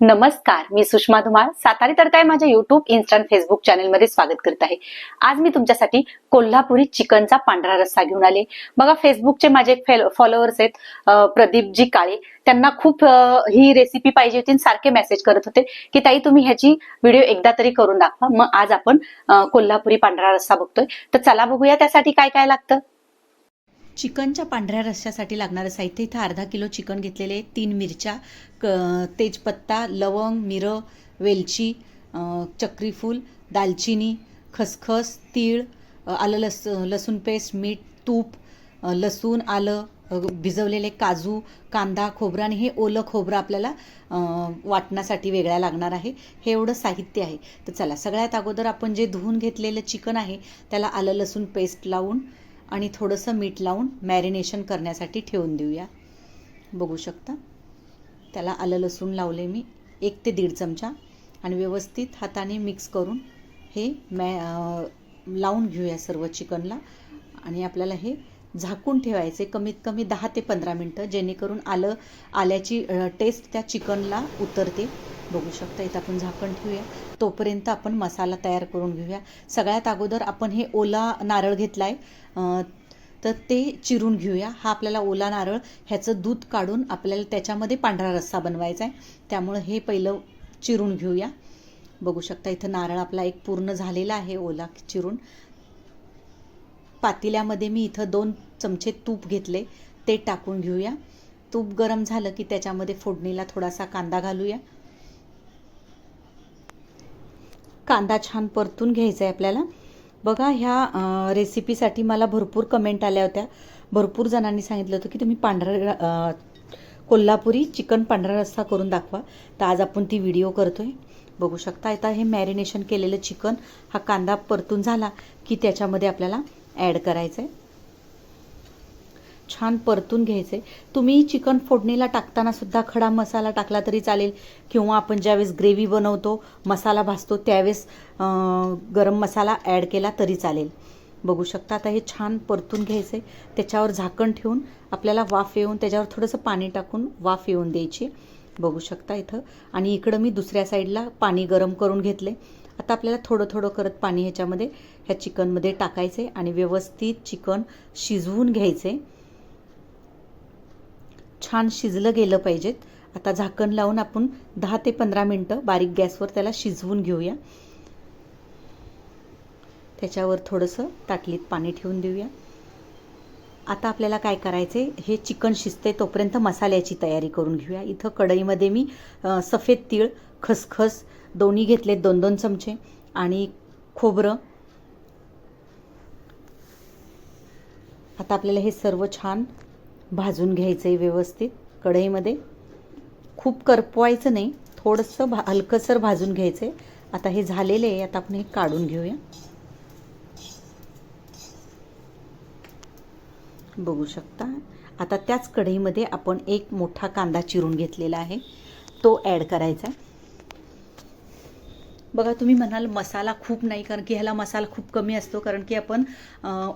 नमस्कार मी सुषमा धुमाळ. सातारी तरताय माझ्या युट्यूब इन्स्टा फेसबुक चॅनलमध्ये स्वागत करत आहे. आज मी तुमच्यासाठी कोल्हापुरी चिकनचा पांढरा रस्सा घेऊन आले. बघा फेसबुकचे माझे फॉलोअर्स आहेत प्रदीपजी काळे. त्यांना खूप ही रेसिपी पाहिजे होती आणि सारखे मेसेज करत होते की ताई तुम्ही ह्याची व्हिडिओ एकदा तरी करून दाखवा. मग आज आपण कोल्हापुरी पांढरा रस्सा बघतोय. तर चला बघूया त्यासाठी काय काय लागतं. चिकनच्या पांढऱ्या रश्श्यासाठी लागणारं साहित्य. इथं अर्धा किलो चिकन घेतलेले तीन मिरच्या क तेजपत्ता लवंग मिरं वेलची चक्रीफूल दालचिनी खसखस तीळ आलं लस लसूण पेस्ट मीठ तूप लसूण आलं भिजवलेले काजू कांदा खोबरं आणि हे ओलं खोबरं आपल्याला वाटण्यासाठी वेगळ्या लागणार आहे. हे एवढं साहित्य आहे. तर चला सगळ्यात अगोदर आपण जे धुवून घेतलेलं चिकन आहे त्याला आलं लसूण पेस्ट लावून आणि थोडंसं मीठ लावून मॅरिनेशन करण्यासाठी ठेवून देऊया. बघू शकता. त्याला आलं लसूण लावले मी एक ते दीड चमचा. आणि व्यवस्थित हाताने मिक्स करून हे मॅ लावून घेऊया सर्व चिकनला. आणि आपल्याला हे झाकून ठेवायचे कमीत कमी दहा ते पंधरा मिनटं जेणेकरून आलं आल्याची टेस्ट त्या चिकनला उतरते. बघू शकता इथं आपण झाकण ठेवूया. तोपर्यंत आपण मसाला तयार करून घेऊया. सगळ्यात अगोदर आपण हे ओला नारळ घेतला आहे तर ते चिरून घेऊया. हा आपल्याला ओला नारळ ह्याचं दूध काढून आपल्याला त्याच्यामध्ये पांढरा रस्सा बनवायचा आहे. त्यामुळं हे पहिलं चिरून घेऊया. बघू शकता इथं नारळ आपला एक पूर्ण झालेला आहे ओला चिरून. पातेल्यामध्ये मी इथं दोन चमचे तूप घेतले. ते टाकून घेऊया. तूप गरम झालं की त्याच्यामध्ये फोडणीला थोडासा कांदा घालूया. कांदा छान परतून घ्यायचा आहे आपल्याला. बघा ह्या रेसिपीसाठी मला भरपूर कमेंट आल्या होत्या. भरपूर जणांनी सांगितलं होतं की तुम्ही पांढरा कोल्हापुरी चिकन पांढरा रस्सा करून दाखवा. तर आज आपण ती व्हिडिओ करतो आहे बघू शकता आता हे मॅरिनेशन केलेलं चिकन हा कांदा परतून झाला की त्याच्यामध्ये आपल्याला ॲड करायचं आहे छान परतून घ्यायचे. तुम्ही चिकन फोडणीला टाकताना सुद्धा खडा मसाला टाकला तरी चालेल. किंवा आपण ज्यावेळेस ग्रेव्ही बनवतो मसाला भाजतो त्यावेळेस गरम मसाला ॲड केला तरी चालेल. बघू शकता आता हे छान परतून घ्यायचे. त्याच्यावर झाकण ठेवून आपल्याला वाफ येऊन त्याच्यावर थोडंसं पाणी टाकून वाफ येऊन द्यायची. बघू शकता इथं. आणि इकडं मी दुसऱ्या साईडला पाणी गरम करून घेतले. आता आपल्याला थोडं थोडं करत पाणी ह्याच्यामध्ये ह्या चिकनमध्ये टाकायचे आणि व्यवस्थित चिकन शिजवून घ्यायचे. छान शिजलं गेलं पाहिजेत. आता झाकण लावून आपण दहा ते पंधरा मिनटं बारीक गॅसवर त्याला शिजवून घेऊया. त्याच्यावर थोडंसं ताटलीत पाणी ठेवून देऊया. आता आपल्याला काय करायचे हे चिकन शिजते तोपर्यंत मसाल्याची तयारी करून घेऊया. इथं कढईमध्ये मी सफेद तीळ खसखस दोन्ही घेतले दोन दोन चमचे आणि खोबरं. आता आपल्याला हे सर्व छान भाजून घ्यायचं आहे व्यवस्थित कढईमध्ये. खूप करपवायचं नाही थोडंसं भा हलकंसर भाजून घ्यायचं आहे आता हे झालेलं आहे आता आपण हे काढून घेऊया. बघू शकता. आता त्याच कढईमध्ये आपण एक मोठा कांदा चिरून घेतलेला आहे. तो ॲड करायचा. आहे बघा तुम्ही म्हणाल मसाला खूप नाही कारण की ह्याला मसाला खूप कमी असतो कारण की आपण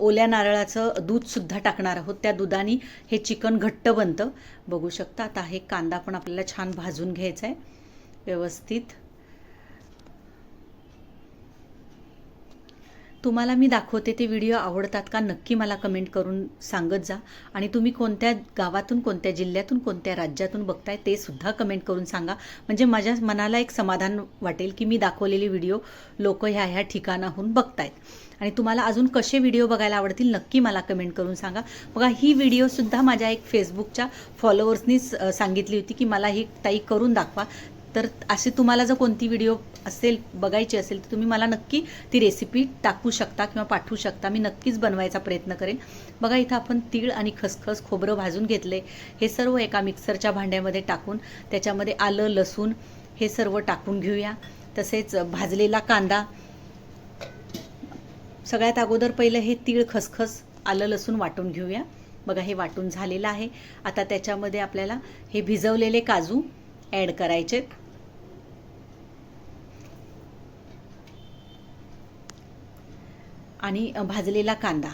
ओल्या नारळाचं दूधसुद्धा टाकणार आहोत. त्या दुधाने हे चिकन घट्ट बनतं. बघू शकता आता हे कांदा पण आपल्याला छान भाजून घ्यायचा आहे व्यवस्थित. तुम्हाला मी दाखवते ते व्हिडिओ आवडतात का नक्की मला कमेंट करून सांगत जा. आणि तुम्ही कोणत्या गावातून कोणत्या जिल्ह्यातून कोणत्या राज्यातून बघताय ते सुद्धा कमेंट करून सांगा. म्हणजे माझ्या मनाला एक समाधान वाटेल की मी दाखवलेली व्हिडिओ लोक ह्या ह्या ठिकाणाहून बघतायत. आणि तुम्हाला अजून कसे व्हिडिओ बघायला आवडतील नक्की मला कमेंट करून सांगा. बघा ही व्हिडिओसुद्धा माझ्या एक फेसबुकच्या फॉलोअर्सनीच सांगितली होती की मला ही ताई करून दाखवा. तर अशी तुम्हाला जर कोणती व्हिडिओ असेल बघायची असेल तर तुम्ही मला नक्की ती रेसिपी टाकू शकता किंवा पाठवू शकता. मी नक्कीच बनवायचा प्रयत्न करेन. बघा इथं आपण तीळ आणि खसखस खोबरं भाजून घेतले. हे सर्व एका मिक्सरच्या भांड्यामध्ये टाकून त्याच्यामध्ये आलं लसूण हे सर्व टाकून घेऊया. तसेच भाजलेला कांदा. सगळ्यात अगोदर पहिलं हे तीळ खसखस आलं लसूण वाटून घेऊया. बघा हे वाटून झालेलं आहे. आता त्याच्यामध्ये आपल्याला हे भिजवलेले काजू ॲड करायचे आणि भाजलेला कांदा.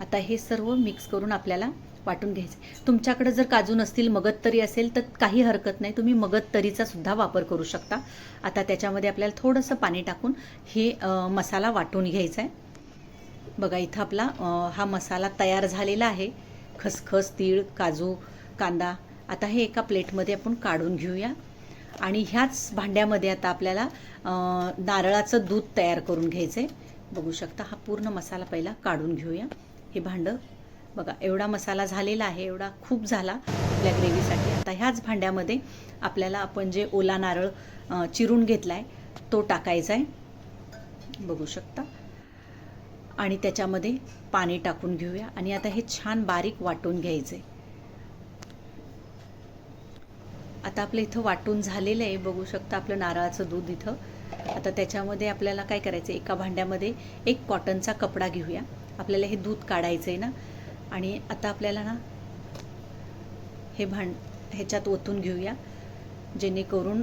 आता हे सर्व मिक्स करून आपल्याला वाटून घ्यायचे तुमच्याकडे जर काजू नसतील मगत तरी असेल तर काही हरकत नाही. तुम्ही मगत तरीचा सुद्धा वापर करू शकता. आता त्याच्यामध्ये आपल्याला थोडंसं पाणी टाकून हे मसाला वाटून घ्यायचा आहे बघा इथं आपला हा मसाला तयार झालेला आहे. खसखस तीळ काजू कांदा. आता हे एका प्लेटमध्ये आपण काढून घेऊया. आणि ह्याच भांड्यामध्ये आता आपल्याला नारळाचं दूध तयार करून घ्यायचं आहे बघू शकता हा पूर्ण मसाला पहिला काढून घेऊया. हे भांडं बघा एवढा मसाला झालेला आहे एवढा खूप झाला आपल्या ग्रेव्हीसाठी. आता ह्याच भांड्यामध्ये आपल्याला आपण जे ओला नारळ चिरून घेतला आहे तो टाकायचा आहे बघू शकता. आणि त्याच्यामध्ये पाणी टाकून घेऊया. आणि आता हे छान बारीक वाटून घ्यायचे आता आपलं इथं वाटून झालेलं आहे. बघू शकता आपलं नारळाचं दूध इथं आता त्याच्यामध्ये आपल्याला काय करायचं एका भांड्यामध्ये एक कॉटनचा कपडा घेऊया. आपल्याला हे दूध काढायचं आहे ना? आणि आता आपल्याला ना हे भांड ह्याच्यात ओतून घेऊया. जेणेकरून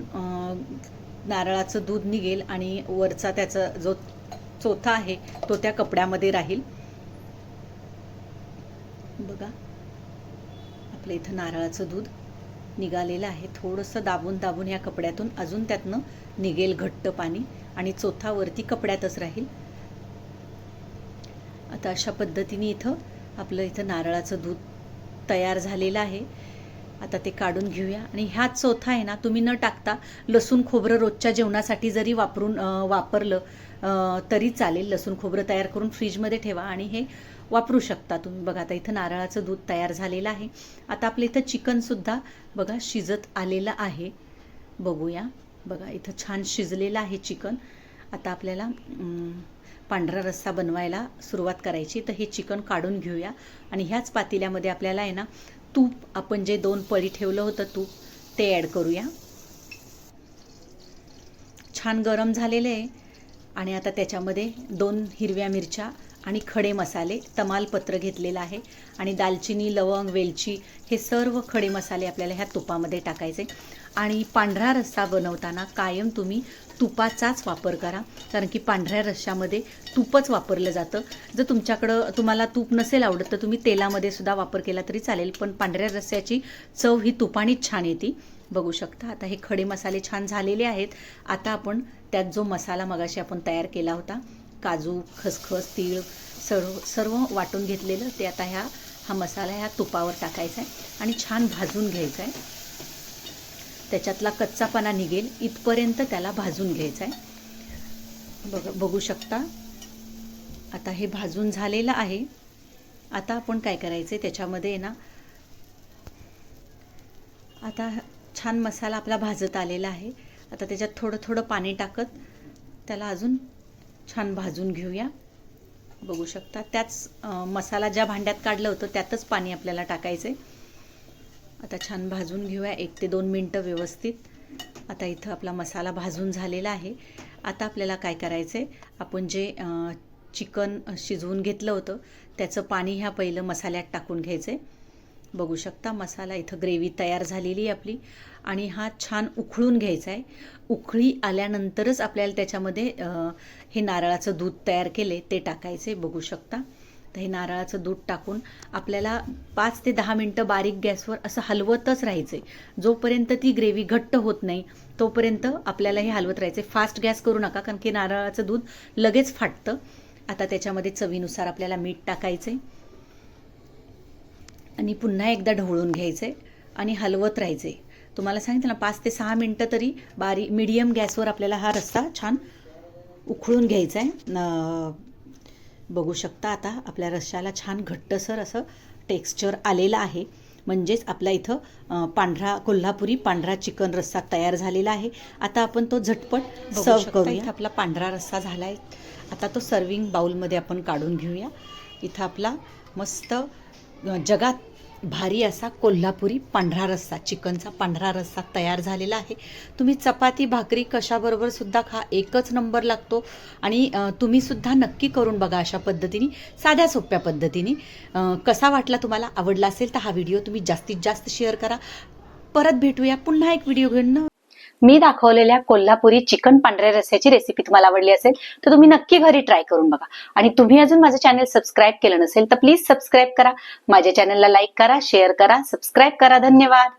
नारळाचं दूध निघेल आणि वरचा त्याचा जो चोथा आहे तो त्या कपड्यामध्ये राहील. बघा. आपलं इथं नारळाचं दूध. निघालेलं आहे. थोडंसं दाबून दाबून ह्या कपड्यातून अजून त्यातनं निघेल घट्ट पाणी आणि चोथा वरती कपड्यातच राहील. आता अशा पद्धतीने इथं आपलं इथं नारळाचं दूध तयार झालेलं आहे. आता ते काढून घेऊया. आणि ह्याच चोथा आहे ना तुम्ही न टाकता लसूण खोबरं रोजच्या जेवणासाठी जरी वापरून वापरलं तरी चालेल. लसूण खोबरं तयार करून फ्रीजमध्ये ठेवा. आणि हे वापरू शकता तुम्ही. बघा आता इथं नारळाचं दूध तयार झालेलं आहे. आता आपलं इथं चिकनसुद्धा बघा शिजत आलेलं आहे. बघूया. बघा इथं छान शिजलेलं आहे चिकन. आता आपल्याला पांढरा रस्सा बनवायला सुरुवात करायची तर हे चिकन काढून घेऊया. आणि ह्याच पातेल्यामध्ये आपल्याला आहे ना तूप आपण जे दोन पळी ठेवलं होतं तूप ते ॲड करूया. छान गरम झालेलं आहे. आणि आता त्याच्यामध्ये दोन हिरव्या मिरच्या आणि खडे मसाले तमालपत्र घेतलेलं आहे आणि दालचिनी लवंग वेलची हे सर्व खडे मसाले आपल्याला ह्या तुपामध्ये टाकायचे. आणि पांढरा रस्सा बनवताना कायम तुम्ही तुपाचाच वापर करा कारण की पांढऱ्या रश्श्यामध्ये तूपच वापरलं जातं. जर तुमच्याकडं तुम्हाला तूप नसेल आवडत तर तुम्ही तेलामध्ये सुद्धा वापर केला तरी चालेल पण पांढऱ्या रस्स्याची चव ही तुपानीच छान येते. बघू शकता आता हे खडे मसाले छान झालेले आहेत. आता आपण त्यात जो मसाला मगाशी आपण तयार केला होता काजू खसखस तीळ सर्व सर्व वाटून घेतलेलं. ते आता ह्या हा मसाला ह्या तुपावर टाकायचा आहे आणि छान भाजून घ्यायचा आहे. त्याच्यातला कच्चापणा निघेल. इथपर्यंत त्याला भाजून घ्यायचा आहे. बघ बघू शकता. आता हे भाजून झालेलं आहे. आता आपण काय करायचं आहे त्याच्यामध्ये ना आता छान मसाला आपला भाजत आलेला आहे. आता त्याच्यात थोडं थोडं पाणी टाकत त्याला अजून छान भाजून घेऊया. बघू शकता. त्याच मसाला ज्या भांड्यात काढलं होतं त्यातच पाणी आपल्याला टाकायचं आहे आता छान भाजून घेऊया. एक ते दोन मिनटं व्यवस्थित. आता इथं आपला मसाला भाजून झालेला आहे. आता आपल्याला काय करायचं आहे आपण जे चिकन शिजवून घेतलं होतं त्याचं पाणी ह्या पहिलं मसाल्यात टाकून घ्यायचं आहे बघू शकता मसाला इथं ग्रेव्ही तयार झालेली आहे आपली. आणि हा छान उखळून घ्यायचा आहे. उकळी आल्यानंतरच आपल्याला त्याच्यामध्ये हे नारळाचं दूध तयार केले ते टाकायचे बघू शकता. तर हे नारळाचं दूध टाकून आपल्याला पाच ते दहा मिनटं बारीक गॅसवर असं हलवतच राहायचे जोपर्यंत ती ग्रेव्ही घट्ट होत नाही तोपर्यंत आपल्याला हे हलवत राहायचे फास्ट गॅस करू नका कारण की नारळाचं दूध लगेच फाटतं. आता त्याच्यामध्ये चवीनुसार आपल्याला मीठ टाकायचे आणि पुन्हा एकदा ढवळून घ्यायचे आणि हलवत राहायचे. तुम्हाला सांगितलं ना पाच ते सहा मिनटं तरी बारी मीडियम गॅसवर आपल्याला हा रस्सा छान उकळून घ्यायचा आहे. न- बघू शकता आता आपल्या रश्श्याला छान घट्टसर असं टेक्स्चर आलेलं आहे. म्हणजेच आपला इथं पांढरा कोल्हापुरी पांढरा चिकन रस्सा तयार झालेला आहे. आता आपण तो झटपट सर्व करूया. आपला पांढरा रस्सा झाला आहे आता तो सर्विंग बाउलमध्ये आपण काढून घेऊया. इथं आपला मस्त जगात भारी असा कोल्हापुरी पांढरा रस्सा चिकनचा पांढरा रस्सा तयार झालेला आहे. तुम्ही चपाती भाकरी कशाबरोबर सुद्धा खा एकच नंबर लागतो. आणि तुम्ही सुद्धा नक्की करून बघा अशा पद्धतीने साध्या सोप्या पद्धतीने. कसा वाटला तुम्हाला आवडला असेल तर हा व्हिडिओ तुम्ही जास्तीत जास्त शेअर करा. परत भेटूया पुन्हा एक व्हिडिओ घेऊन. मी दाखवलेल्या कोल्हापुरी चिकन पांढऱ्या रस्याची रेसिपी तुम्हाला आवडली असेल तर तुम्ही नक्की घरी ट्राय करून बघा. आणि तुम्ही अजून माझं चॅनल सबस्क्राईब केलं नसेल तर प्लीज सबस्क्राईब करा. माझ्या चॅनलला लाईक करा शेअर करा सबस्क्राईब करा. धन्यवाद.